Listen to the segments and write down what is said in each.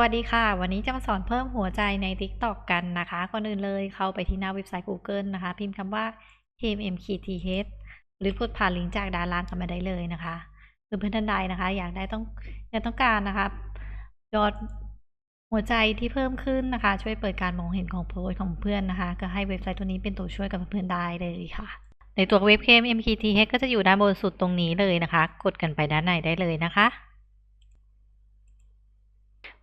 วัสดีค่ะ วันนี้จะมาสอนเพิ่มหัวใจใน TikTok กันนะคะก่อนอื่นเลยเข้าไปที่หน้าเว็บไซต์ Google นะคะ พิมพ์คำว่า KMMKTH หรือกดผ่านลิงก์จากด้านล่างกันมาได้เลยนะคะถือเพื่อนท่านใดนะคะ อยากได้ต้องอยากต้องการนะคะยอดหัวใจที่เพิ่มขึ้นนะคะ ช่วยเปิดการมองเห็นของโพสของเพื่อนนะคะ ก็ให้เว็บไซต์ตัวนี้เป็นตัวช่วยกับเพื่อนได้เลยค่ะ ในตัวเว็บ KMMKTH ก็จะอยู่ด้านบนสุดตรงนี้เลยนะคะ กดกันไปด้านในได้เลยนะคะ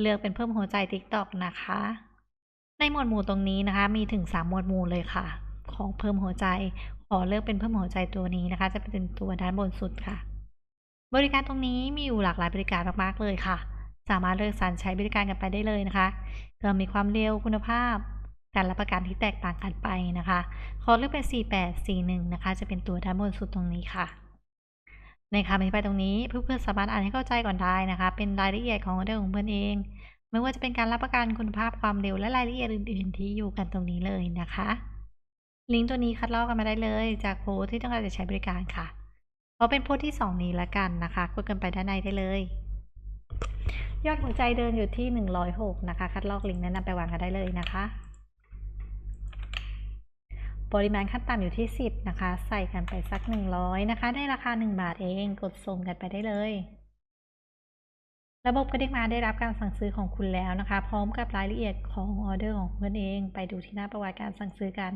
เลือกเป็นเพิ่มหัวใจ TikTok นะคะ ในหมวดหมู่ตรงนี้นะคะ มีถึง 3 หมวดหมู่เลยค่ะ ของเพิ่มหัวใจ ขอเลือกเป็นเพิ่มหัวใจตัวนี้นะคะ จะเป็นตัวด้านบนสุดค่ะ บริการตรงนี้มีอยู่หลากหลายบริการมากๆเลยค่ะ สามารถเลือกสรรใช้บริการกันไปได้เลยนะคะก็มีความเร็วคุณภาพการรับประกันที่แตกต่างกันไปนะคะ ขอเลือกเป็น 4841 นะคะ จะเป็นตัวด้านบนสุดตรงนี้ค่ะ ในคำอธิบายตรงนี้เพื่อนๆสามารถอ่านให้เข้าใจก่อนได้นะคะ เป็นรายละเอียดของออเดอร์ของเพื่อนเอง ไม่ว่าจะเป็นการรับประกันคุณภาพความเร็วและรายละเอียดอื่นๆที่อยู่กันตรงนี้เลยนะคะ ลิงก์ตัวนี้คัดลอกกันมาได้เลย จากโพสที่ต้องการจะใช้บริการค่ะเพราะเป็นโพสที่ 2 นี้ละกันนะคะกดกันไปด้านในได้เลย ยอดหัวใจเดินอยู่ที่ 106 นะคะ คัดลอกลิงก์แนะนำไปวางกันได้เลยนะคะ ปริมาณขั้นต่ำอยู่ที่ 10 นะคะ ใส่กันไปสัก 100 นะคะ ได้ราคา 1 บาทเอง กดส่งกันไปได้เลย ระบบก็ได้มาได้รับการสั่งซื้อของคุณแล้วนะคะ พร้อมกับรายละเอียดของออเดอร์ของเพื่อนเอง ไปดูที่หน้าประวัติการสั่งซื้อกัน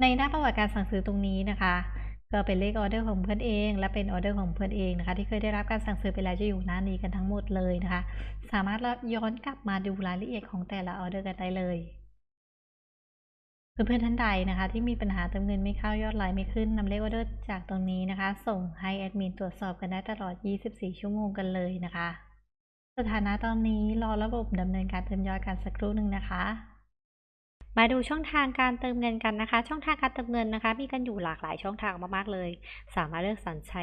ในหน้าประวัติการสั่งซื้อตรงนี้นะคะ ก็เป็นเลขออเดอร์ของเพื่อนเอง และเป็นออเดอร์ของเพื่อนเองนะคะ ที่เคยได้รับการสั่งซื้อไปแล้วจะอยู่หน้านี้กันทั้งหมดเลยนะคะ สามารถย้อนกลับมาดูรายละเอียดของแต่ละออเดอร์กันได้เลย เพื่อนๆท่านใดนะคะ ที่มีปัญหาเติมเงินไม่เข้ายอดไลน์ไม่ขึ้นนำเลขออเดอร์จากตรงนี้นะคะ ส่งให้แอดมินตรวจสอบกันได้ตลอด 24 ชั่วโมงกันเลยนะคะ สถานะตอนนี้รอระบบดำเนินการเติมยอดกันสักครู่หนึ่งนะคะมาดูช่องทางการเติมเงินกันนะคะ ช่องทางการเติมเงินนะคะ มีกันอยู่หลากหลายช่องทางมากๆเลย สามารถเลือกสรรใช้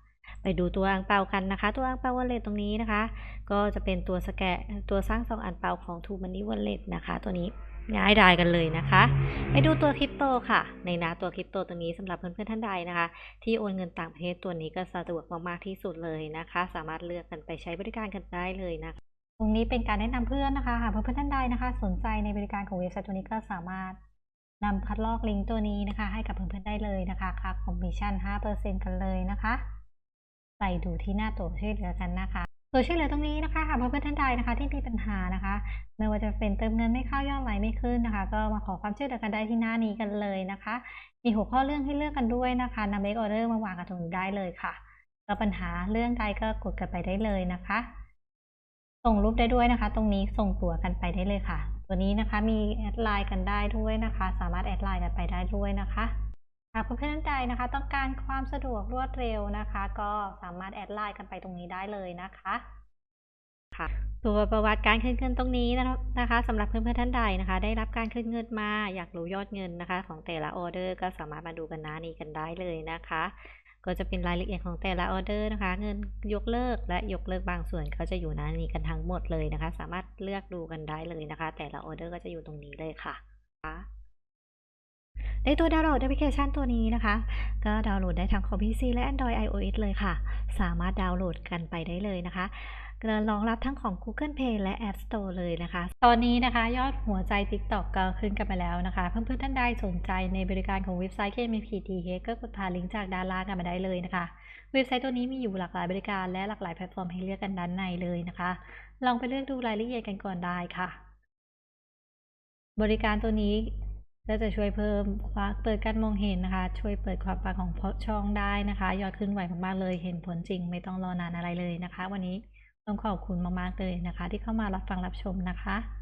ไปดูตัวอังเปากันนะคะ ตัวอังเปาวอลเล็ตตรงนี้นะคะ ก็จะเป็นตัวสแกนตัวสร้างซองอังเปาของทูมันนี่วอลเล็ตนะคะ ตัวนี้ง่ายดายกันเลยนะคะ ไปดูตัวคริปโตค่ะ ในน้าตัวคริปโตตรงนี้สำหรับเพื่อนๆท่านใดนะคะ ที่โอนเงินต่างประเทศตัวนี้ก็สะดวกมากๆที่สุดเลยนะคะ สามารถเลือกกันไปใช้บริการกันได้เลยนะคะตรงนี้เป็นการแนะนำเพื่อนนะคะหากเพื่อนๆท่านใดนะคะ สนใจในบริการของเว็บไซต์ตัวนี้ก็สามารถนำคัดลอกลิงก์ตัวนี้นะคะ ให้กับเพื่อนๆได้เลยนะคะค่าคอมมิชชั่น 5%กันเลยนะคะ ใส่ดูที่หน้าตัวช่วยเหลือกันนะคะตัวช่วยเหลือตรงนี้นะคะหากเพื่อนๆท่านใดนะคะที่มีปัญหานะคะ ไม่ว่าจะเป็นเติมเงินไม่เข้ายอดไลไม่ขึ้นนะคะ ก็มาขอความช่วยเหลือกันได้ที่หน้านี้กันเลยนะคะ มีหัวข้อเรื่องให้เลือกกันด้วยนะคะนำเลขออเดอร์มาวางกันตรงนี้ได้เลยค่ะก็ปัญหาเรื่องใดก็กดกันไปได้เลยนะคะ ส่งรูปได้ด้วยนะคะ ตรงนี้ส่งตัวกันไปได้เลยค่ะ ตัวนี้นะคะมีแอดไลน์กันได้ด้วยนะคะ สามารถแอดไลน์กันไปได้ด้วยนะคะ หากเพื่อนๆท่านใดนะคะ ต้องการความสะดวกรวดเร็วนะคะ ก็สามารถแอดไลน์กันไปตรงนี้ได้เลยนะคะค่ะตัวประวัติการคืนเงินตรงนี้นะคะสำหรับเพื่อนๆท่านใดนะคะ ได้รับการคืนเงินมาอยากรู้ยอดเงินนะคะ ของแต่ละออเดอร์ก็สามารถมาดูกันหน้านี้กันได้เลยนะคะ ก็จะเป็นรายละเอียดของแต่ละออเดอร์นะคะ เงินยกเลิกและยกเลิกบางส่วนเขาจะอยู่หน้านี้กันทั้งหมดเลยนะคะ สามารถเลือกดูกันได้เลยนะคะ แต่ละออเดอร์ก็จะอยู่ตรงนี้เลยค่ะ ในตัวดาวน์โหลดแอปพลิเคชันตัวนี้นะคะ ก็ดาวน์โหลดได้ทั้งคอมพิวเตอร์และ Android iOS เลยค่ะ สามารถดาวน์โหลดกันไปได้เลยนะคะรองรับทั้งของ Google Play และ App Store เลยนะคะ ตอนนี้นะคะยอดหัวใจ TikTok ก็ขึ้นกันไปแล้วนะคะ เพื่อนๆท่านใดสนใจในบริการของเว็บไซต์ KMPTH ก็กดผ่านลิงก์จากด้านล่างกันมาได้เลยนะคะ เว็บไซต์ตัวนี้มีอยู่หลากหลายบริการและหลากหลายแพลตฟอร์มให้เลือกกันด้านในเลยนะคะ ลองไปเลือกดูรายละเอียดกันก่อนได้ค่ะ บริการตัวนี้ ก็จะช่วยเพิ่มความเปิดการมองเห็นนะคะ ช่วยเปิดความปังของช่องได้นะคะ ยอดขึ้นไหวมากๆเลยเห็นผลจริงไม่ต้องรอนานอะไรเลยนะคะ วันนี้ต้องขอบคุณมากๆเลยนะคะ ที่เข้ามารับฟังรับชมนะคะ